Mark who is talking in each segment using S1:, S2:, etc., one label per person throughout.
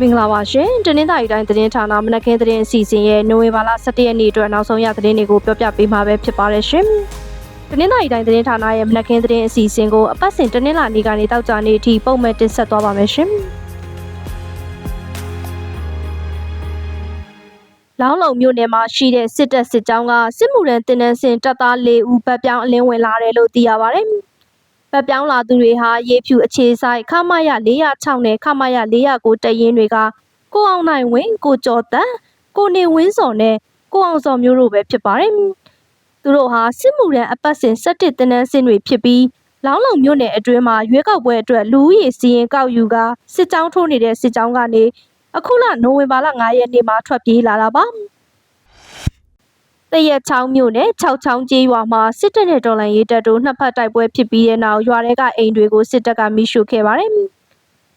S1: မင်္ဂလာပါရှင်တနင်္သာရီတိုင်းသတင်းဌာနမနက်ခင်းသတင်းအစီအစဉ်ရဲ့နိုဝင်ဘာလ17ရက်နေ့အတွက်နောက်ဆုံးရသတင်းတွေကိုပြောပြပေးမှာပဲဖြစ်ပါတယ်ရှင်တနင်္သာရီတိုင်းသတင်းဌာနရဲ့မနက်ခင်းသတင်းအစီအစဉ်ကိုအပတ်စဉ်တနင်္လာနေ့ကနေတောက်ကြနေ့အထိပုံမှန်တင်ဆက်သွားပါမယ်ရှင်လောင်းလုံမြို့နယ်မှာရှိတဲ့စစ်တပ်စစ်ကြောင်းကစစ်မှုရန်တင်နန်းစင်တပ်သား၄ဦးဗတ်ပြောင်းအလင်းဝင်လာတယ်လို့သိရပါတ ယ်။ဗတ်ပြောင်းလာသူတွေဟာရေဖြူအခြေဆိုင်ခမရ406နဲ့ခမရ409တရင်တွေကကိုအောင်နိုင်ဝင်းကိုကျော်တန်းကိုနေဝင်းစော်နဲ့ကိုအောင်စော်မျိုးတို့ပဲဖြစ်ပါတယ်။သူတို့ဟာစစ်မှုရန်အပတ်စဉ်17တင်နန်းစင်တွေဖြစ်ပြီးလောင်းလုံမြို့နယ်အတွင်းမှာရွေးကောက်ပွဲအတွက်လူဦးရေစီရင်ကောက်ယူကစစ်ကြောင်းထိုးနေတဲ့စစ်ကြောင်းကနေအခုလနိုဝင်ဘာလ9ရက်နေ့မှာထွက်ပြေးလာတာပါ တရက်ချောင်းမြို့နယ်6ချောင်းကျေးရွာမှာစစ်တပ်နဲ့တော်လှန်ရေးတပ်တို့နှစ်ဖက်တိုက်ပွဲဖြစ်ပြီးတဲ့နောက်ရွာတွေကအိမ်တွေကိုစစ်တပ်ကမိရှုခဲ့ပါတယ်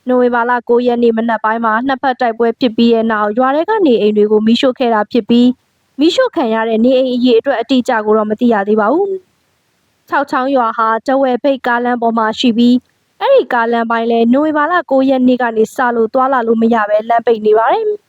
S1: နိုဝင်ဘာလ9ရက်နေ့မနက်ပိုင်းမှာနှစ်ဖက်တိုက်ပွဲဖြစ်ပြီးတဲ့နောက်ရွာတွေကနေအိမ်တွေကိုမိရှုခဲ့တာဖြစ်ပြီးမိရှုခံရတဲ့နေအိမ်အရေးအတွက်အတိအကျကိုတော့မသိရသေးပါဘူး6ချောင်းရွာဟာတဝဲဖိတ်ကားလမ်းပေါ်မှာရှိပြီးအဲ့ဒီကားလမ်းပိုင်းလဲနိုဝင်ဘာလ9ရက်နေ့ကနေစလို့သွာလာလို့မရပဲလမ်းပိတ်နေပါတယ်။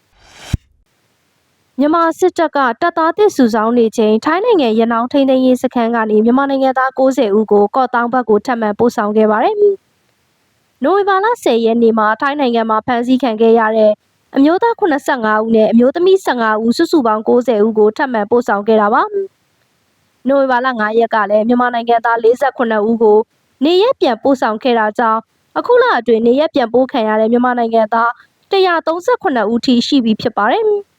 S1: မြန်မာစစ်တပ်ကတပ်သားတစ်စုဆောင်နေချိန်ထိုင်းနိုင်ငံရနောင်းထိန်းသိမ်းရေးစခန်းကနေမြန်မာနိုင်ငံသား90ဦးကိုကော့တောင်းဘက်ကိုထပ်မံပို့ဆောင်ခဲ့ပါတယ်။နိုဝင်ဘာလ10ရက်နေ့မှာထိုင်းနိုင်ငံမှာဖမ်းဆီးခံခဲ့ရတဲ့အမျိုးသား85ဦးနဲ့အမျိုးသမီး15ဦးစုစုပေါင်း90ဦးကိုထပ်မံပို့ဆောင်ခဲ့တာပါ။နိုဝင်ဘာလ9ရက်ကလည်းမြန်မာနိုင်ငံသား48ဦးကိုနေရက်ပြန်ပို့ဆောင်ခဲ့တာကြောင့်အခုလအတွင်းနေရက်ပြန်ပို့ခံရတဲ့မြန်မာနိုင်ငံသား138ဦးထိရှိပြီဖြစ်ပါတယ်။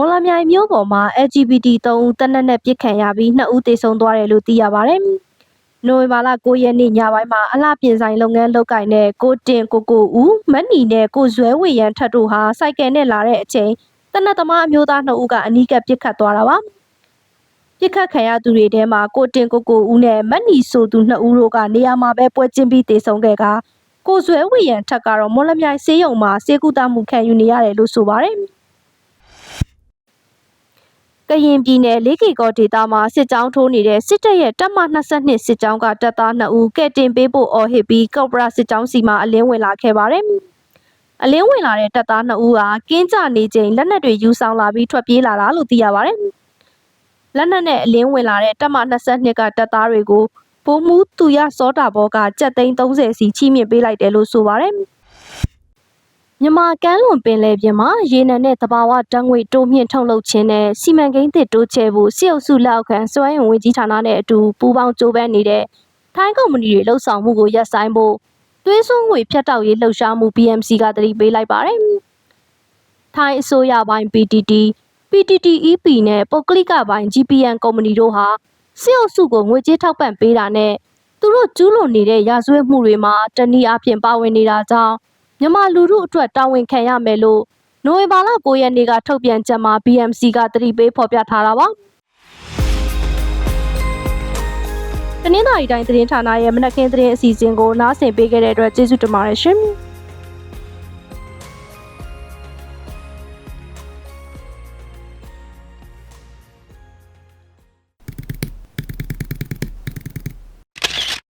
S1: မော်လာမြိုင်မြို့ပေါ်မှာ LGBT 3ဦးတနက်နဲ့ပြစ်ခံရပြီး2ဦးသေဆုံးသွားတယ်လို့သိရပါတယ်။နိုဝင်ဘာလ9ရက်နေ့ညပိုင်းမှာအလှပြင်ဆိုင်လုပ်ငန်းလုပ်ကိုင်တဲ့ကိုတင်ကိုကိုဦးမတ်နီနဲ့ကိုဇွဲဝေရန်ထက်တို့ဟာစိုက်ကယ်နဲ့လာတဲ့အချိန်တနက်သမားအမျိုးသား2ဦးကအနီးကပ်ပြစ်ခတ်သွားတာပါ။ပြစ်ခတ်ခံရသူတွေထဲမှာကိုတင်ကိုကိုဦးနဲ့မတ်နီဆိုသူ2ဦးတို့ကနေရာမှာပဲပွဲချင်းပြီးတေဆုံးခဲ့ကကိုဇွဲဝေရန်ထက်ကတော့မော်လမြိုင်စေးရုံမှာစေကူတာမှုခံယူနေရတယ်လို့ဆိုပါတယ်။ ကရင်ပြည်နယ်လေးကီကောဒေသမှာစစ်ကြောင်းထိုးနေတဲ့စစ်တပ်ရဲ့တပ်မ22စစ်ကြောင်းကတပ်သား2ဦးကဲတင်ပေးဖို့အော်ဟစ်ပြီးကော့ပရာစစ်ကြောင်းစီမှာအလင်းဝင်လာခဲ့ပါတယ်။အလင်းဝင်လာတဲ့တပ်သား2ဦးဟာကင်းကြနေချိန်လက်နက်တွေယူဆောင်လာပြီးထွက်ပြေးလာတာလို့သိရပါတယ်။လက်နက်နဲ့အလင်းဝင်လာတဲ့တပ်မ22ကတပ်သားတွေကိုဘိုးမူးသူရစောတာဘောကကြက်သိန်း30စီချီးမြှင့်ပေးလိုက်တယ်လို့ဆိုပါတယ်။ မြန်မာကမ်းလွန်ပင်လယ်ပြင်မှာရေနံနဲ့သဘာဝဓာတ်ငွေတိုးမြင့်ထုတ်လုပ်ခြင်းနဲ့စီမံကိန်းသစ်တိုးချဲ့ဖို့စစ်အုပ်စုလက်အောက်ခံစွမ်းအင်ဝန်ကြီးဌာနနဲ့အတူပူးပေါင်းကြိုးပမ်းနေတဲ့ထိုင်းကုမ္ပဏီတွေလှုပ်ဆောင်မှုကိုရပ်ဆိုင်းဖို့သွေးစွန်းငွေဖြတ်တောက်ရေးလှုပ်ရှားမှု BMC ကတတိပေးလိုက်ပါတယ်။ထိုင်းအစိုးရပိုင်း PTT, PTTEP နဲ့ပုဂ္ဂလိကပိုင်း GPN ကုမ္ပဏီတို့ဟာစစ်အုပ်စုကိုငွေကြေးထောက်ပံ့ပေးတာနဲ့သူတို့ကျူးလွန်နေတဲ့ရာဇဝတ်မှုတွေမှာတနည်းအားဖြင့်ပါဝင်နေတာကြောင့် မြန်မာလူထုအတွက်တာဝန်ခံရမယ်လို့နိုဝင်ဘာလ9ရက်နေ့ကထုတ်ပြန်ချက်မှာ BMC ကတတိပေးဖော်ပြထားတာပါ။တနင်္သာရီတိုင်းသတင်းဌာနရဲ့မနက်ခင်းသတင်းအစီအစဉ်ကိုနားဆင်ပေးခဲ့တဲ့အတွက်ကျေးဇူးတင်ပါတယ်ရှင်။